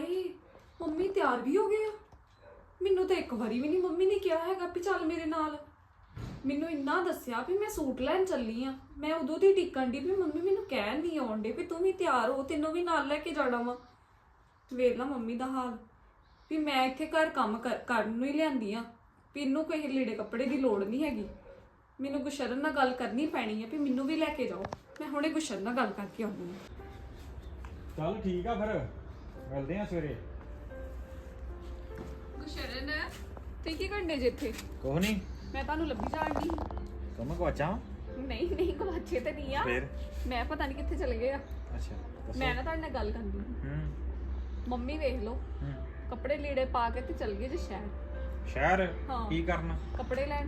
ਹਾਏ ਮੰਮੀ ਤਿਆਰ ਵੀ ਹੋ ਗਏ ਆ। ਮੈਨੂੰ ਤਾਂ ਇੱਕ ਵਾਰੀ ਵੀ ਨਹੀਂ ਮੰਮੀ ਨੇ ਕਿਹਾ ਹੈਗਾ ਵੀ ਚੱਲ ਮੇਰੇ ਨਾਲ। ਮੈਨੂੰ ਇੰਨਾ ਦੱਸਿਆ ਵੀ ਮੈਂ ਸੂਟ ਲੈਣ ਚੱਲੀ ਆ। ਮੈਂ ਉਦੋਂ ਦੀ ਟਿਕਣ ਦੀ ਵੀ ਮੰਮੀ ਮੈਨੂੰ ਕਹਿਣ ਨਹੀਂ ਆਉਣ ਵੀ ਤੂੰ ਵੀ ਤਿਆਰ ਹੋ, ਤੈਨੂੰ ਵੀ ਨਾਲ ਲੈ ਕੇ ਜਾਣਾ ਵਾ। ਵੇਖ ਲਾ ਮੰਮੀ ਦਾ ਹਾਲ। ਵੀ ਮੈਂ ਇੱਥੇ ਘਰ ਕੰਮ ਕਰ- ਕਰਨ ਨੂੰ ਹੀ ਲਿਆਂਦੀ ਆ। ਵੀ ਇਹਨੂੰ ਕੋਈ ਲੀੜੇ ਕੱਪੜੇ ਦੀ ਲੋੜ ਨਹੀਂ ਹੈਗੀ। ਮੈਨੂੰ ਗੁਸ਼ਰਨ ਨਾਲ ਗੱਲ ਕਰਨੀ ਪੈਣੀ ਹੈ ਵੀ ਮੈਨੂੰ ਵੀ ਲੈ ਕੇ ਜਾਓ। ਮੈਂ ਹੁਣੇ ਗੁਸ਼ਰਨ ਨਾਲ ਗੱਲ ਕਰਕੇ ਆਉਂਦੀ ਹਾਂ ਚੱਲ ਠੀਕ ਆ ਫਿਰ। ਮਿਲਦੇ ਆ ਸਵੇਰੇ। ਗੁਸ਼ਰਨ ਤੇ ਕੀ ਕਰਨੇ ਜੇ ਇੱਥੇ? ਕੁਛ ਨਹੀਂ। ਮੈਂ ਤੁਹਾਨੂੰ ਲੱਭੀ ਜਾਣ ਦੀ ਤੁਮ ਗਵਾਚਾਂ ਨਹੀਂ ਨਹੀਂ ਗਵਾਚੇ ਤੇ ਨਹੀਂ ਆ। ਫੇਰ? ਮੈਂ ਪਤਾ ਨਹੀਂ ਕਿੱਥੇ ਚਲੇ ਗਏ ਆ। ਅੱਛਾ ਦੱਸੋ। ਮੈਂ ਨਾ ਤੁਹਾਡੇ ਨਾਲ ਗੱਲ ਕਰਨੀ ਸੀ। ਹੂੰ। ਮੰਮੀ ਵੇਖ ਲਓ ਹੂੰ। ਕੱਪੜੇ ਲੀੜੇ ਪਾ ਕੇ ਤੇ ਚਲ ਗਏ ਜੇ ਸ਼ਹਿਰ। ਸ਼ਹਿਰ? ਹਾਂ। ਕੀ ਕਰਨਾ? ਕੱਪੜੇ ਲੈਣ।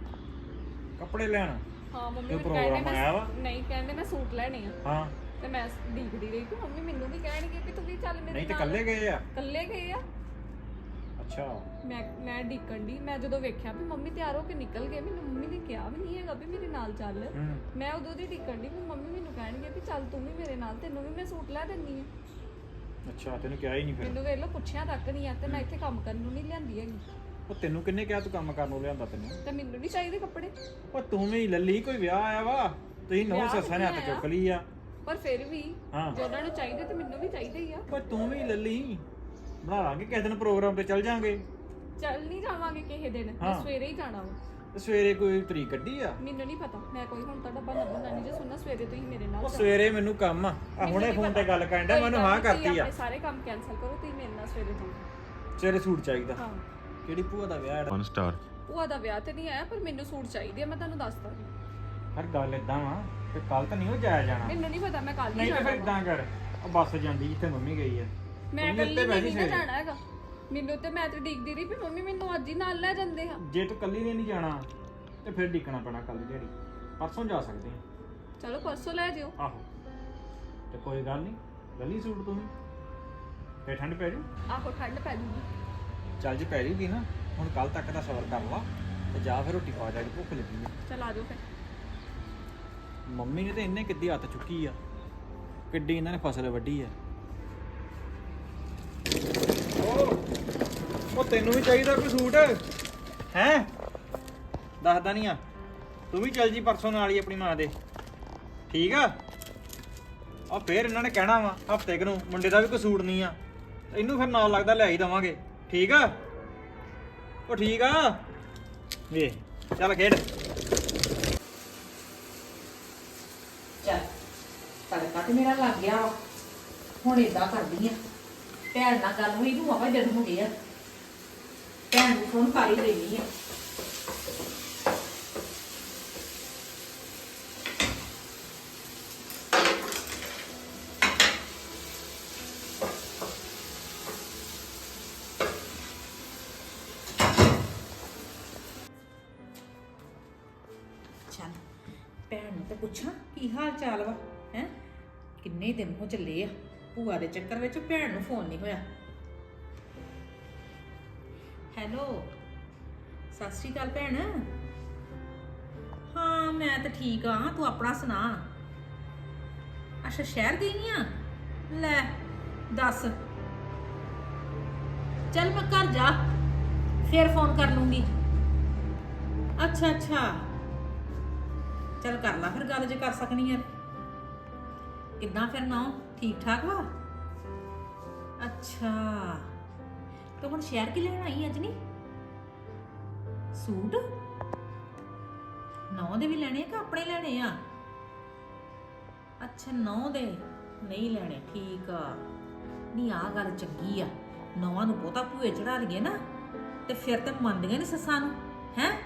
ਕੱਪੜੇ ਲੈਣ? ਹਾਂ ਮੰਮੀ ਕੋਈ ਮੈਨੂੰ ਪ੍ਰੋਗਰਾਮ ਕਹਿੰਦੇ ਆਇਆ ਵਾ? ਮੈਂ ਨਹੀਂ ਕਹਿੰਦੇ ਮੈਂ ਸੂਟ ਲੈਣੇ ਆ। ਹਾਂ। ਤੇ ਮੈਂ ਦੇਖਦੀ ਰਹੀ ਕਿ ਮੰਮੀ ਮੈਨੂੰ ਵੀ ਕਹਿਣਗੇ ਕਿ ਤੂੰ ਵੀ ਚੱਲ ਮੇਰੇ ਨਹੀਂ ਤੇ ਨਾਲ ਇਕੱਲੇ ਗਏ ਆ? ਇਕੱਲੇ ਗਏ ਆ। ਅੱਛਾ। ਮੈਂ ਮੈਂ ਡਿੱਕਣ ਦੀ ਮੈਂ ਜਦੋਂ ਵੇਖਿਆ ਵੀ ਮੰਮੀ ਤਿਆਰ ਹੋ ਕੇ ਨਿਕਲ ਗਏ ਮੈਨੂੰ ਮੰਮੀ ਨੇ ਕਿਹਾ ਵੀ ਨਹੀਂ ਹੈਗਾ ਵੀ ਮੇਰੇ ਨਾਲ ਚੱਲ। ਹੂੰ। ਮੈਂ ਉਦੋਂ ਦੀ ਡਿੱਕਣ ਦੀ ਵੀ ਮੰਮੀ ਮੈਨੂੰ ਕਹਿਣਗੇ ਵੀ ਚੱਲ ਤੂੰ ਵੀ ਮੇਰੇ ਨਾਲ ਤੈਨੂੰ ਵੀ ਮੈਂ ਸੂਟ ਲੈ ਦਿੰਨੀ ਆ। ਅੱਛਾ ਤੈਨੂੰ ਕਿਹਾ ਹੀ ਨਹੀਂ ਫਿਰ। ਮੈਨੂੰ ਵੇਖ ਲਓ ਪੁੱਛਿਆ ਤੱਕ ਨਹੀਂ ਆ ਤੇ ਮੈਂ ਇੱਥੇ ਕੰਮ ਕਰਨ ਨੂੰ ਨਹੀਂ ਲਿਆਂਦੀ ਹੈਗੀ। ਉਹ ਤੈਨੂੰ ਕਿੰਨੇ ਕਿਹਾ ਤੂੰ ਕੰਮ ਕਰਨ ਨੂੰ ਲਿਆਂਦਾ ਤੈਨੂੰ? ਤੇ ਮੈਨੂੰ ਨਹੀਂ ਚਾਹੀਦੇ ਕੱਪੜੇ। ਉਹ ਤੂੰ ਵੀ ਲੱਲੀ ਕੋਈ ਵਿਆਹ ਆਇਆ ਵਾ? ਤੁਸੀਂ ਨੌ ਵਿਆਹ ਸੱਸਾਂ ਨੇ ਹੱਥ ਚੁੱਕ ਲਈ ਆ। ਪਰ ਫਿਰ ਵੀ ਹਾਂ। ਜੇ ਉਹਨਾਂ ਨੂੰ ਚਾਹੀਦੇ ਤੇ ਮੈਨੂੰ ਵੀ ਚਾਹੀਦੇ ਹੀ ਆ। ਓਏ ਤੂੰ ਵੀ ਲੱਲੀ। ਬਣਾ ਲਾਂਗੇ ਕਿਸੇ ਦਿਨ ਪ੍ਰੋਗਰਾਮ ਤੇ ਚੱਲ ਜਾਾਂਗੇ। ਚੱਲ ਨਹੀਂ ਜਾਵਾਂਗੇ ਕਿਸੇ ਦਿਨ ਮੈਂ ਹਾਂ। ਸਵੇਰੇ ਹੀ ਜਾਣਾ ਵਾ। ਤੇ ਸਵੇਰੇ ਕੋਈ ਤਰੀਕ ਕੱਢੀ ਆ? ਮੈਨੂੰ ਨਹੀਂ ਪਤਾ ਮੈਂ ਕੋਈ ਹੁਣ ਤੁਹਾਡਾ ਬਹਾਨਾ ਬੁਨਾ ਨਹੀਂ ਜੇ ਸੁਣਨਾ ਸਵੇਰੇ ਤੁਸੀਂ ਮੇਰੇ ਨਾਲ ਉਹ ਚੱਲੋ। ਸਵੇਰੇ ਮੈਨੂੰ ਕੰਮ ਆ। ਆ ਮੈਨੂੰ ਹੁਣੇ ਨਹੀਂ ਫੋਨ ਪਤਾ। ਤੇ ਗੱਲ ਕਰਨ ਕੋਈ ਮੈਨੂੰ ਗੱਲ ਹਾਂ ਨਹੀਂ, ਤੁਸੀਂ ਕਰਤੀ ਆ। ਆਪਣੇ ਸਾਰੇ ਕੰਮ ਕੈਨਸਲ ਕਰੋ ਤੁਸੀਂ ਮੇਰੇ ਨਾਲ ਸਵੇਰੇ ਜਾਓ। ਸਵੇਰੇ ਸੂਟ ਚਾਹੀਦਾ। ਹਾਂ। ਕਿਹੜੀ ਭੂਆ ਦਾ ਵਿਆਹ ਹੈ? 1 star ਭੂਆ ਦਾ ਵਿਆਹ ਤੇ ਨਹੀਂ ਆਇਆ ਪਰ ਮੈਨੂੰ ਸੂਟ ਚਾਹੀਦੇ ਆ ਮੈਂ ਤੁਹਾਨੂੰ ਦੱਸਦਾ। ਹਰ ਗੱਲ ਇਦਾਂ ਵਾ। ਤੇ ਕੱਲ ਤਾਂ ਨਹੀਂ ਉਹ ਜਾਇਆ ਜਾਣਾ। ਮੈਨੂੰ ਨਹੀਂ ਪਤਾ ਮੈਂ ਕੱਲ ਨਹੀਂ ਤੇ ਫਿਰ ਜਾਣਾ। ਇਦਾਂ ਕਰ ਉਹ ਬੱਸ ਜਾਂਦੀ ਜਿੱਥੇ ਮੰਮੀ ਗਈ ਆ। ਮੈਂ ਮੰਮੀ ਕੱਲੀ ਨਹੀਂ ਜੀ ਨਾ ਸਵੇਰੇ। ਜਾਣਾ ਹੈਗਾ। ਮੈਨੂੰ ਤੇ ਮੈਂ ਤੇ ਡਿੱਗਦੀ ਰਹੀ ਵੀ ਮੰਮੀ ਮੈਨੂੰ ਅੱਜ ਹੀ ਨਾਲ ਲੈ ਜਾਂਦੇ ਆ। ਜੇ ਤੂੰ ਕੱਲੀ ਨੇ ਨਹੀਂ ਜਾਣਾ ਤੇ ਫਿਰ ਡਿੱਕਣਾ ਪੈਣਾ ਕੱਲ ਜਿਹੜੀ ਪਰਸੋਂ ਜਾ ਸਕਦੇ ਆ। ਚਲੋ ਪਰਸੋਂ ਲੈ ਜਿਓ। ਆਹੋ। ਤੇ ਕੋਈ ਗੱਲ ਨਹੀਂ ਲੱਲੀ ਸੂਟ ਤੂੰ ਫੇ ਠੰਡ ਪੈ ਜੂ? ਆਹੋ ਠੰਡ ਪੈ ਜੂਗੀ। ਚੱਲ ਜੇ ਪੈ ਜੂਗੀ ਨਾ ਹੁਣ ਕੱਲ ਤੱਕ ਦਾ ਸਬਰ ਕਰ ਲਾ ਤੇ ਜਾ ਫਿਰ ਰੋਟੀ ਖਾ ਜਾ ਭੁੱਖ ਲੱਗੀ ਆ। ਚਲ ਆ ਜਾਓ ਫਿਰ। ਮੰਮੀ ਨੇ ਤੇ ਇੰਨੇ ਕਿੱਦੀ ਹੱਥ ਚੁੱਕੀ ਆ। ਕਿੱਡੀ ਇਹਨਾਂ ਨੇ ਫਸਲ ਵੱਢੀ ਆ। ਉਹ ਉਹ ਤੈਨੂੰ ਵੀ ਚਾਹੀਦਾ ਕੋਈ ਸੂਟ? ਹੈ? ਦੱਸਦਾ ਨਹੀਂ ਆ। ਤੂੰ ਵੀ ਚੱਲ ਜੀ ਪਰਸੋਂ ਨਾਲ ਹੀ ਆਪਣੀ ਮਾਂ ਦੇ। ਠੀਕ ਆ? ਆ ਫੇਰ ਇਹਨਾਂ ਨੇ ਕਹਿਣਾ ਵਾ ਹਫ਼ਤੇ ਕੁ ਨੂੰ। ਮੁੰਡੇ ਦਾ ਵੀ ਕੋਈ ਸੂਟ ਨਹੀਂ ਆ। ਇਹਨੂੰ ਫਿਰ ਨਾਲ ਲੱਗਦਾ ਲੈ ਹੀ ਦਵਾਂਗੇ। ਠੀਕ ਆ? ਉਹ ਠੀਕ ਆ? ਵੇ ਚੱਲ ਖੇਡ ਚੱਲ ਤੜਕਾ ਲੱਗ ਗਿਆ ਵਾ। ਹੁਣ ਏਦਾਂ ਕਰਦੀ ਆ। ਭੈਣ ਨਾਲ ਗੱਲ ਹੋਈ ਨੂੰ ਵਾਵਾ ਦਿਨ ਹੋ ਗਏ ਆ। ਭੈਣ ਨੂੰ ਫੋਨ ਕਰ ਹੀ ਦੇਣੀ ਆ। ਚੱਲ, ਭੈਣ ਨੂੰ ਤੇ ਪੁੱਛਾਂ, ਕੀ ਹਾਲ ਚਾਲ ਵਾ? ਹੈ ਕਿੰਨੇ ਦਿਨ ਚੱਲੇ ਆ? ਭੂਆ ਦੇ ਚੱਕਰ ਵਿੱਚ ਭੈਣ ਨੂੰ ਫੋਨ ਨਹੀਂ ਹੋਇਆ। ਹੈਲੋ ਸਤਿ ਸ਼੍ਰੀ ਅਕਾਲ ਭੈਣ। ਹਾਂ, ਮੈਂ ਤਾਂ ਠੀਕ ਆ। ਤੂੰ ਆਪਣਾ ਸੁਣਾ। ਅੱਛਾ, ਸ਼ਹਿਰ ਗਈ ਆ? ਲੈ, ਦੱਸ। ਚੱਲ ਮੈਂ ਘਰ ਜਾ। ਫੇਰ ਫੋਨ ਕਰ ਲੂੰਗੀ। ਅੱਛਾ ਅੱਛਾ। ਚੱਲ ਕਰ ਲਾ ਫਿਰ, ਗੱਲ ਜੇ ਕਰ ਸਕਣੀ ਆ। ਕਿੱਦਾਂ ਫਿਰ ਨਾ? ਠੀਕ ਠਾਕ ਵਾ? ਅੱਛਾ। ਤੂੰ ਹੁਣ ਸ਼ਹਿਰ ਕਿ ਲੈਣ ਆਈ ਅੱਜ ਨਹੀਂ? ਸੂਟ? ਨੌ ਦੇ ਵੀ ਲੈਣੇ ਆ ਕਿ ਆਪਣੇ ਲੈਣੇ ਆ? ਅੱਛਾ, ਨੌ ਦੇ ਨਹੀਂ ਲੈਣੇ, ਠੀਕ ਆ। ਨਹੀਂ ਆ ਗੱਲ ਚੰਗੀ ਆ। ਨੌਵਾਂ ਨੂੰ ਬਹੁਤਾ ਭੂਏ ਚੜਾ ਲਈਏ ਨਾ, ਤੇ ਫਿਰ ਤੇ ਮੰਨਦੀਆਂ ਨਹੀਂ ਸੱਸਾਂ ਨੂੰ, ਹੈ?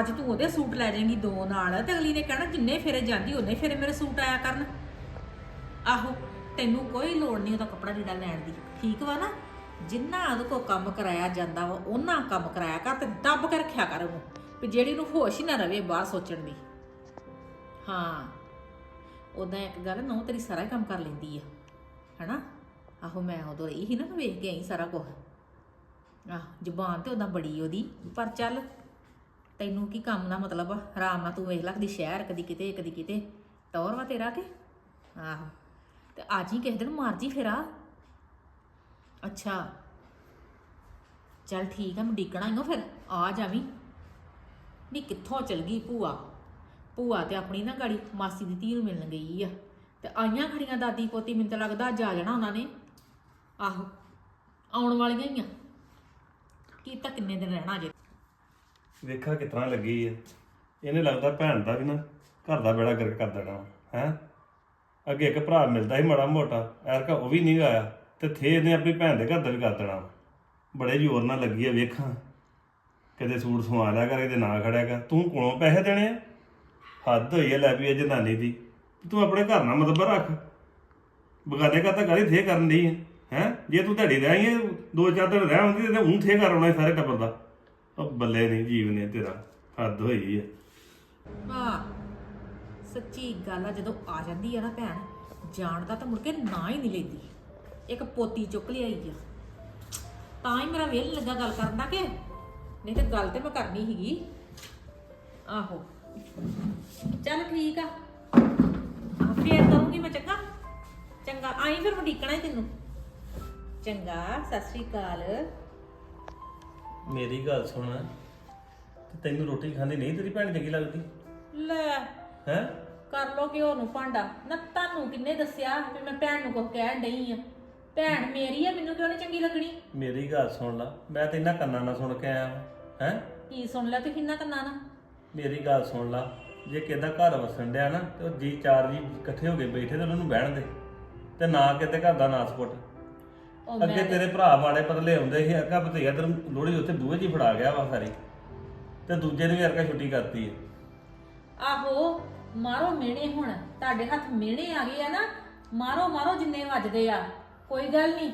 ਅੱਜ ਤੂੰ ਉਹਦੇ ਸੂਟ ਲੈ ਜਾਏਂਗੀ ਦੋ ਨਾਲ, ਤੇ ਅਗਲੀ ਨੇ ਕਹਿਣਾ ਜਿੰਨੇ ਫੇਰੇ ਜਾਂਦੀ, ਉਹਨੇ ਫੇਰੇ ਮੇਰੇ ਸੂਟ ਆਇਆ ਕਰਨ। ਆਹੋ, ਤੈਨੂੰ ਕੋਈ ਲੋੜ ਨਹੀਂ ਉਹਦਾ ਕੱਪੜਾ ਲੀੜਾ ਲੈਣ ਦੀ। ਠੀਕ ਵਾ ਨਾ? ਜਿੰਨਾ ਉਹਦੇ ਕੋ ਕੰਮ ਕਰਾਇਆ ਜਾਂਦਾ ਵਾ ਉਹਨਾਂ ਕੰਮ ਕਰਾਇਆ ਕਰ ਤੇ ਦੱਬ ਕੇ ਰੱਖਿਆ ਕਰ ਉਹਨੂੰ। ਵੀ ਜਿਹੜੀ ਨੂੰ ਹੋਸ਼ ਹੀ ਨਾ ਰਵੇ ਬਾਹਰ ਸੋਚਣ ਦੀ। ਹਾਂ। ਉਦਾਂ ਇੱਕ ਗੱਲ ਨਹੁੰ ਤੇਰੀ ਸਾਰਾ ਹੀ ਕੰਮ ਕਰ ਲੈਂਦੀ ਆ। ਹਨਾ? ਆਹੋ, ਮੈਂ ਉਦੋਂ ਰਹੀ ਸੀ ਨਾ ਵੇਖ ਕੇ ਆਈ ਸਾਰਾ ਕੁਝ ਆਹ, ਜ਼ੁਬਾਨ ਤੇ ਉਦਾਂ ਬੜੀ ਉਹਦੀ। ਪਰ ਚੱਲ, ਤੈਨੂੰ ਕੀ ਕੰਮ ਦਾ ਮਤਲਬ ਆ? ਆਰਾਮ ਨਾਲ ਤੂੰ ਵੇਖ ਲੈ, ਕਦੀ ਸ਼ਹਿਰ, ਕਦੀ ਕਿਤੇ ਕਦੀ ਕਿਤੇ। ਟੌਰ ਵਾ ਤੇਰਾ ਕਿ? ਆਹੋ। ਤੇ ਅੱਜ ਹੀ ਕਿਸੇ ਦਿਨ ਮਾਰ ਜੀ ਫੇਰਾ ਅੱਛਾ। ਚੱਲ ਠੀਕ ਆ, ਮੈਂ ਡੀਕਣਾ ਹੀ ਫਿਰ, ਆ ਜਾਵੀਂ। ਨੀ ਕਿੱਥੋਂ ਚਲ ਗਈ ਭੂਆ? ਭੂਆ ਤੇ ਆਪਣੀ ਨਾ ਗਾੜੀ ਮਾਸੀ ਦੀ ਧੀ ਨੂੰ ਮਿਲਣ ਗਈ ਆ। ਤੇ ਆਈਆਂ ਖੜੀਆਂ ਦਾਦੀ ਪੋਤੀ, ਮੈਨੂੰ ਤਾਂ ਲੱਗਦਾ ਅੱਜ ਆ ਜਾਣਾ ਉਹਨਾਂ ਨੇ। ਆਹੋ, ਆਉਣ ਵਾਲੀਆਂ ਹੀ ਆ। ਕੀ ਤਾਂ ਕਿੰਨੇ ਦਿਨ ਰਹਿਣਾ ਜੇ। ਵੇਖਾ ਕਿਤਨਾ ਲੱਗੀ ਹੈ ਇਹਨੇ ਲੱਗਦਾ ਭੈਣ ਦਾ ਵੀ ਨਾ ਘਰ ਦਾ ਬੇੜਾ ਗਰਕ ਕਰ ਦੇਣਾ, ਹੈ? ਅੱਗੇ ਇੱਕ ਭਰਾ ਮਿਲਦਾ ਸੀ ਮਾੜਾ ਮੋਟਾ ਐਰਕਾ ਉਹ ਵੀ ਨਹੀਂ ਆਇਆ, ਤੇ ਥੇ ਨੇ ਆਪਣੀ ਭੈਣ ਦੇ ਘਰ ਦਾ ਵੀ ਕਰ ਦੇਣਾ ਬੜੇ ਜ਼ੋਰ ਨਾਲ ਲੱਗੀ ਆ, ਵੇਖਾਂ। ਕਦੇ ਸੂਟ ਸਵਾ ਲਿਆ ਕਰ ਇਹਦੇ ਨਾਂ ਖੜਿਆ ਕਰ। ਤੂੰ ਕੋਲੋਂ ਪੈਸੇ ਦੇਣੇ ਆ? ਹੱਦ ਹੋਈ ਹੈ ਲੈ ਵੀ ਇਹ ਜਨਾਨੀ ਦੀ। ਤੂੰ ਆਪਣੇ ਘਰ ਨਾਲ ਮਤਲਬ ਰੱਖ। ਬਗਾਨੇ ਕਾ ਤਾਂ ਗਾਲੀ ਥੇ ਕਰਨ ਦੀ ਹੈ ਹੈ? ਜੇ ਤੂੰ ਧੜੀ ਰਹਿ ਗਈ ਦੋ ਚਾਰ ਦਿਨ ਰਹਿ ਹੁੰਦੀ ਤੇ ਉਹ ਥੇ ਕਰ ਆਉਣਾ ਸੀ ਸਾਰੇ ਟੱਬਰ ਦਾ। ਉਹ ਬੱਲੇ ਨਹੀਂ ਜੀਵ ਨੇ ਤੇਰਾ। ਹੱਦ ਹੋਈ ਆ। ਹਾਂ ਸੱਚੀ ਗੱਲ ਆ ਜਦੋਂ ਆ ਜਾਂਦੀ ਆ ਨਾ ਭੈਣ ਜਾਣ ਦਾ ਤਾਂ ਮੁੜ ਕੇ ਨਾ ਹੀ ਨਹੀਂ ਲੈਂਦੀ। ਇੱਕ ਪੋਤੀ ਚੁੱਕ ਲਿਆਈ ਆ। ਤਾਂ ਹੀ ਮੇਰਾ ਵੇਲ ਲੱਗਾ ਗੱਲ ਕਰਨ ਦਾ ਕਿ ਨਹੀਂ ਤੇ ਗੱਲ ਤੇ ਮੈਂ ਕਰਨੀ ਸੀਗੀ। ਆਹੋ। ਚੱਲ ਠੀਕ ਆ। ਆ ਫੇਰ ਕਰੂੰਗੀ ਮੈਂ ਚੰਗਾ। ਚੰਗਾ ਆਈ ਫਿਰ ਮੈਂ ਡੀਕਣਾ ਹੀ ਤੈਨੂੰ। ਚੰਗਾ ਸਤਿ ਸ੍ਰੀ ਅਕਾਲ। ਮੇਰੀ ਗੱਲ ਸੁਣ। ਤੇ ਤੈਨੂੰ ਰੋਟੀ ਖਾਂਦੀ ਨਹੀਂ ਤੇਰੀ ਭੈਣ ਚੰਗੀ ਲੱਗਦੀ? ਲੈ। ਹੈ? ਕਰ ਲੋ ਘਿਓ ਨੂੰ ਭਾਂਡਾ। ਨਾ ਤੁਹਾਨੂੰ ਕਿੰਨੇ ਦੱਸਿਆ ਵੀ ਮੈਂ ਭੈਣ ਨੂੰ ਕੁਝ ਕਹਿਣ ਡਈ ਆ? ਭੈਣ ਮੇਰੀ ਆ ਮੈਨੂੰ ਕਿਉਂ ਨਹੀਂ ਚੰਗੀ ਲੱਗਣੀ? ਮੇਰੀ ਗੱਲ ਸੁਣ ਲਾ ਮੈਂ ਤੇ ਇਹਨਾਂ ਕੰਨਾਂ ਨਾਲ ਸੁਣ ਕੇ ਆਇਆ ਹੈ? ਕੀ ਸੁਣ ਲਿਆ ਤੁਸੀਂ ਨਾ ਕੰਨਾਂ ਨਾ ਮੇਰੀ ਗੱਲ ਸੁਣ ਲਾ ਜੇ ਕਿਦਾ ਘਰ ਵਸਣ ਡਿਆ ਨਾ ਤੇ ਉਹ ਜੀ ਚਾਰ ਜੀ ਇਕੱਠੇ ਹੋ ਕੇ ਬੈਠੇ ਤੇ ਉਹਨਾਂ ਨੂੰ ਬਹਿਣ ਦੇ ਤੇ ਨਾ ਕਿਤੇ ਘਰ ਦਾ ਨਾਸ ਪੁੱਟ। ਉਹ ਅੱਗੇ ਮੈਂ ਤੇਰੇ ਭਰਾ ਮਾੜੇ ਪਤਲੇ ਹੁੰਦੇ ਸੀ ਅੱਗਾ ਭਤੀਆ ਤੈਨੂੰ ਲੋੜੀ ਉੱਥੇ ਬੂਹੇ 'ਚ ਹੀ ਫੜਾ ਗਿਆ ਵਾ ਸਾਰੀ ਤੇ ਦੂਜੇ ਨੇ ਵੀ ਅਰਕਾ ਛੁੱਟੀ ਕਰਤੀ ਹੈ। ਆਹੋ ਮਾਰੋ ਮਿਹਣੇ ਹੁਣ ਤੁਹਾਡੇ ਹੱਥ ਮਿਹਣੇ ਆ ਗਏ ਆ ਨਾ ਮਾਰੋ ਮਾਰੋ ਜਿੰਨੇ ਵੱਜਦੇ ਆ। ਕੋਈ ਗੱਲ ਨਹੀਂ